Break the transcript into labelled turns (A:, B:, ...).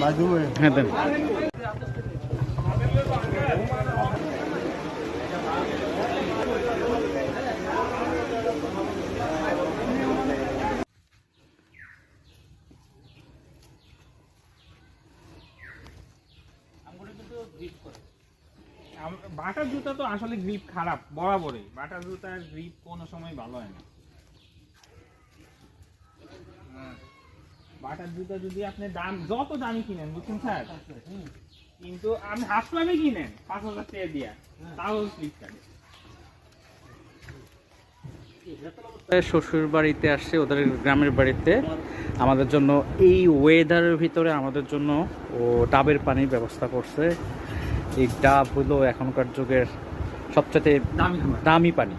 A: হ্যাঁ দেন।
B: বাটার জুতা তো আসলে গ্রিপ খারাপ বরাবরই। বাটার জুতার গ্রিপ কোনো সময় ভালো হয় না। বাটার জুতা যদি আপনি দাম যত দামি কিনেন বুঝছেন স্যার? কিন্তু আপনি হাফ প্লাবে কিনেন পাঁচ হাজার টাকা দিয়া। তাও ফ্লিপকার্টে
A: শ্বশুর বাড়িতে আসছে ওদের গ্রামের বাড়িতে। আমাদের জন্য এই ওয়েদারের ভিতরে আমাদের জন্য ও ডাবের পানির ব্যবস্থা করছে। এই ডাব হলো এখনকার যুগের সবচেয়ে
B: দামি
A: দামি পানি।